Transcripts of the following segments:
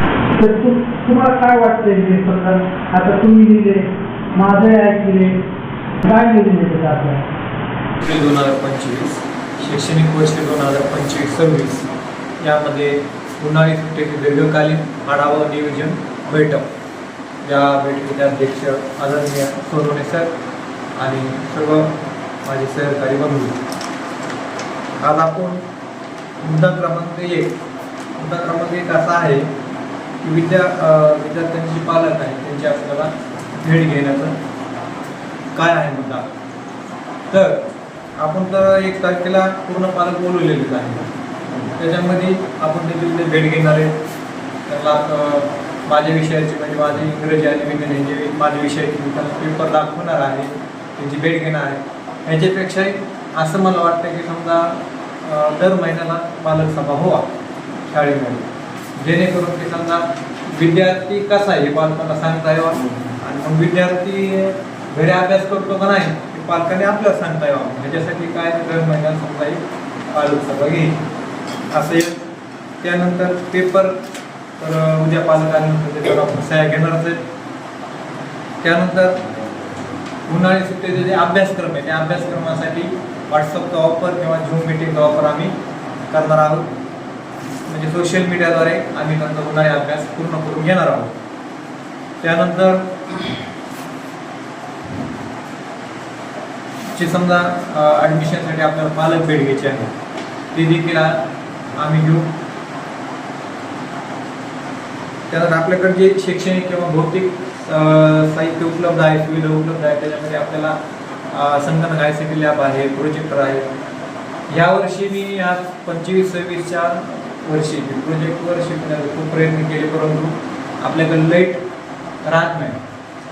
तुम्हाला काय वाटतंय आता तुम्ही लिहिले माझं ऐकले काय लिहिले त्याचं दोन हजार पंचवीस शैक्षणिक वर्ष दोन हजार पंचवीस सव्वीस. यामध्ये उन्हाळी सुट्टीचे दीर्घकालीन आढावा नियोजन बैठक. या बैठकीचे अध्यक्ष आदरणीय सोनवणे सर आणि सर्व माझे सहकारी बंधू. आज आपण मुद्दा क्रमांक एक. मुद्दा क्रमांक एक असा आहे की विद्या विद्यार्थ्यांची विद्यार्थ्यांचे पालक आहेत त्यांची आपल्याला भेट घेण्याचं काय आहे मुद्दा? तर आपण तर एक तारखेला पूर्ण पालक बोलवलेलेच आहे. त्याच्यामध्ये आपण त्याची भेट घेणार आहे. त्याला माझ्या विषयाची म्हणजे माझी इंग्रजी आणि विज्ञान यांचे माझ्या विषयाची मी त्यांना पेपर दाखवणार आहे. त्यांची भेट घेणार आहे. ह्याच्यापेक्षाही असं मला वाटतं की समजा दर महिन्याला पालक सभा व्हावा शाळेमध्ये. जेणेकरून की समजा विद्यार्थी कसा आहे हे पालकांना सांगता यावा. आणि मग विद्यार्थी घरी अभ्यास करतो का नाही हे पालकांनी आपल्याला सांगता यावं. ह्याच्यासाठी काय दर महिन्याला समजा एक पालक सभा घेईल असे त्यानंतर पेपर तर उद्या पालकांनी त्याच्यावर आपण सह्या घेणारच आहे त्यानंतर उन्हाळी सुट्टीचे जे अभ्यासक्रम आहे त्या अभ्यासक्रमासाठी व्हॉट्सअपचा वापर किंवा झूम मिटिंगचा वापर आम्ही करणार आहोत. म्हणजे सोशल मीडियाद्वारे आम्ही नंतर उन्हाळी अभ्यास पूर्ण करून घेणार आहोत. त्यानंतर जे समजा ॲडमिशनसाठी आपल्याला पालक भेट घ्यायची आहे ती देखील आम्ही घेऊ. त्यानंतर आपल्याकडे जे शैक्षणिक किंवा भौतिक साहित्य उपलब्ध आहे सुविधा उपलब्ध आहे त्याच्यामध्ये आपल्याला संगणक आय सी टी लॅब आहे प्रोजेक्टर आहे. यावर्षी मी आज पंचवीस सव्वीसच्या वर्षी प्रोजेक्टवर शिकण्याचा खूप प्रयत्न केले परंतु आपल्याकडे लाइट राहत नाही.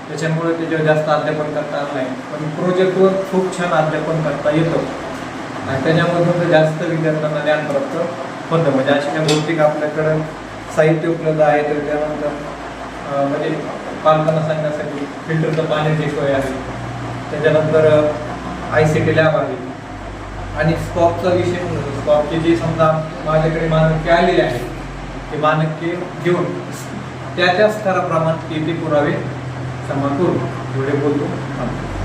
त्याच्यामुळे त्याच्यावर जास्त अध्यापन करता आलं नाही. पण प्रोजेक्टवर खूप छान अध्यापन करता येतं. आणि त्याच्यामधून तर जास्त विद्यार्थ्यांना ज्ञान प्राप्त होतं. म्हणजे अशा काही भौतिक आपल्याकडं साहित्य उपलब्ध आहे तर त्यानंतर म्हणजे पालकांना सांगण्यासाठी फिल्टरचं पाण्याची सोय आहे त्याच्यानंतर आय सी टी लॅब आहे आणि स्कॉपचा विषय म्हणून स्कॉपचे जे समजा माझ्याकडे मानके आलेले आहेत ते मानके घेऊन त्या त्या स्तराप्रमाणे ते पुरावे जमा करू एवढे बोलतो थांबतो.